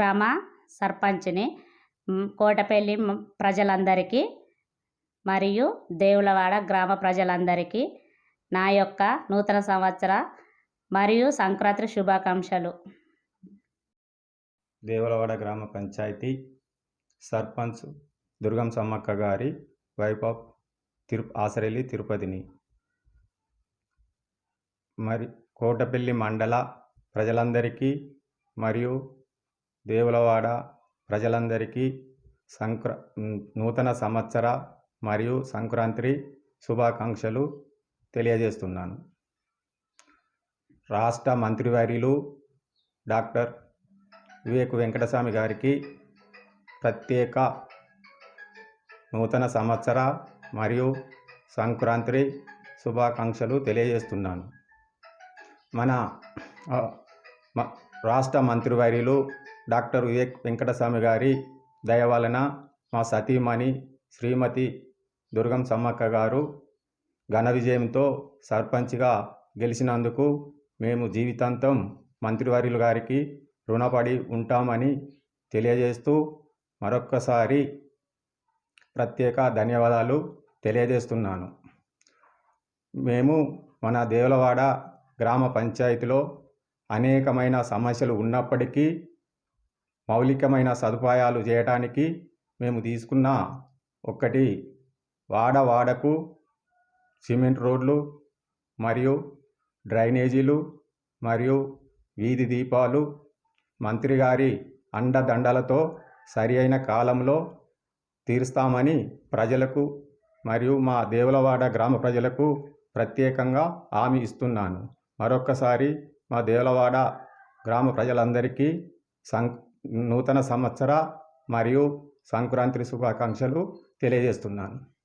గ్రామ సర్పంచ్ని కోటపల్లి ప్రజలందరికీ మరియు దేవులవాడ గ్రామ ప్రజలందరికీ నా యొక్క నూతన సంవత్సర మరియు సంక్రాంతి శుభాకాంక్షలు. దేవులవాడ గ్రామ పంచాయతీ సర్పంచ్ దుర్గం సమ్మక్క గారి వైఫ్ ఆఫ్ తిరు ఆసరెల్లి తిరుపతిని. మరి కోటపల్లి మండల ప్రజలందరికీ మరియు దేవులవాడ ప్రజలందరికీ సంక్ర నూతన సంవత్సర మరియు సంక్రాంతి శుభాకాంక్షలు తెలియజేస్తున్నాను. రాష్ట్ర మంత్రివర్యులు డాక్టర్ వివేక్ వెంకటస్వామి గారికి ప్రత్యేక నూతన సంవత్సర మరియు సంక్రాంతి శుభాకాంక్షలు తెలియజేస్తున్నాను. మన రాష్ట్ర మంత్రివర్యులు డాక్టర్ వివేక్ వెంకటస్వామి గారి దయ వలన మా సతీమణి శ్రీమతి దుర్గం సమ్మక్క గారు ఘన విజయంతో సర్పంచ్గా గెలిచినందుకు మేము జీవితాంతం మంత్రివర్యులు గారికి రుణపడి ఉంటామని తెలియజేస్తూ మరొక్కసారి ప్రత్యేక ధన్యవాదాలు తెలియజేస్తున్నాను. మేము మన దేవులవాడ గ్రామ పంచాయతీలో అనేకమైన సమస్యలు ఉన్నప్పటికీ మౌలికమైన సదుపాయాలు చేయడానికి మేము తీసుకున్న ఒకటి వాడ వాడకు సిమెంట్ రోడ్లు మరియు డ్రైనేజీలు మరియు వీధి దీపాలు మంత్రి గారి అండదండలతో సరి అయిన కాలంలో తీరుస్తామని ప్రజలకు మరియు మా దేవులవాడ గ్రామ ప్రజలకు ప్రత్యేకంగా హామీ ఇస్తున్నాను. మరొక్కసారి మా దేవులవాడ గ్రామ ప్రజలందరికీ సం నూతన సంవత్సర మరియు సంక్రాంతి శుభాకాంక్షలు తెలియజేస్తున్నాను.